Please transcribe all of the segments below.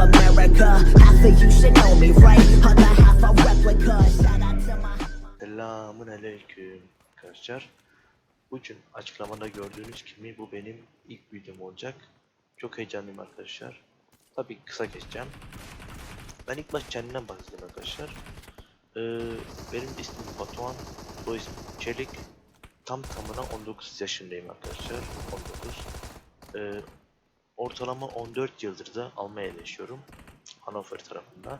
America. Half of you should know me, right? Other half a replica. Shout out to my. Selamun aleyküm arkadaşlar. Bugün açıklamada gördüğünüz gibi bu benim ilk videom olacak. Çok heyecanlıyım arkadaşlar. Tabii kısa geçeceğim. Ben ilk baş kendimden bahsedeyim arkadaşlar. Ee, benim ismim Batuhan, soy ismim Çelik. Tam tamına 19 yaşındayım arkadaşlar. 19. Ee, ortalama 14 yıldır da Almanya'da yaşıyorum. Hannover tarafında.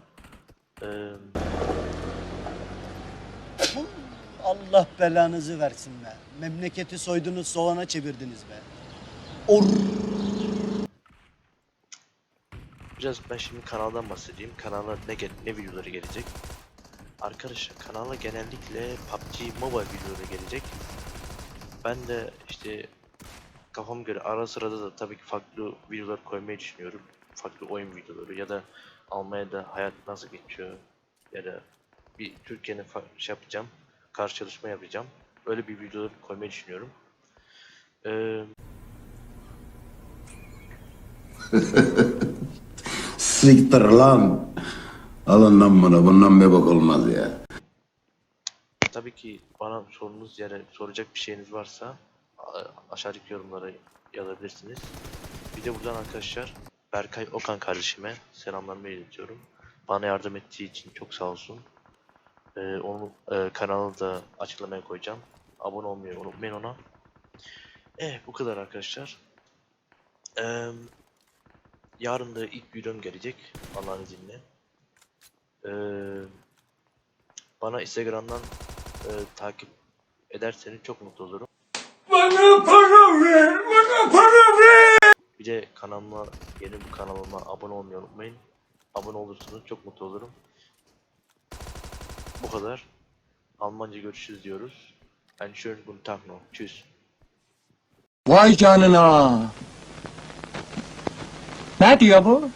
Ee, Allah belanızı versin be. Memleketi soydunuz soğana çevirdiniz be. Or Biraz ben şimdi kanaldan bahsedeyim. Kanala ne gel ne videoları gelecek. Arkadaşlar kanala genellikle PUBG Mobile videoları gelecek. Ben de işte kafam göre ara sırada da tabii ki farklı videolar koymayı düşünüyorum. Farklı oyun videoları ya da Almanya'da hayat nasıl geçiyor ya da bir Türkiye'nin şey yapacağım. Karşı çalışma yapacağım. Öyle bir videoları koymayı düşünüyorum. Ee, Siktir lan. Alın lan bunu. Bundan bir bak olmaz ya. Tabii ki bana sorunuz da soracak bir şeyiniz varsa aşağıdaki yorumlara yazabilirsiniz. Bir de buradan arkadaşlar Berkay Okan kardeşime selamlarımı iletiyorum. Bana yardım ettiği için çok sağ olsun. Ee, onun e, kanalını da açıklamaya koyacağım. Abone olmayı unutmayın ona. Eh bu kadar arkadaşlar. Ee, yarın da ilk videom gelecek Allah'ın izniyle. Ee, bana Instagram'dan e, takip ederseniz çok mutlu olurum. Bana para ver, bana para ver. Bir de kanalıma, yeni bu kanalıma abone olmayı unutmayın. Abone olursanız çok mutlu olurum. Bu kadar. Almanca görüşürüz diyoruz. Einen schönen guten Tag noch. Tschüss. Vay canına. Ne diyor bu?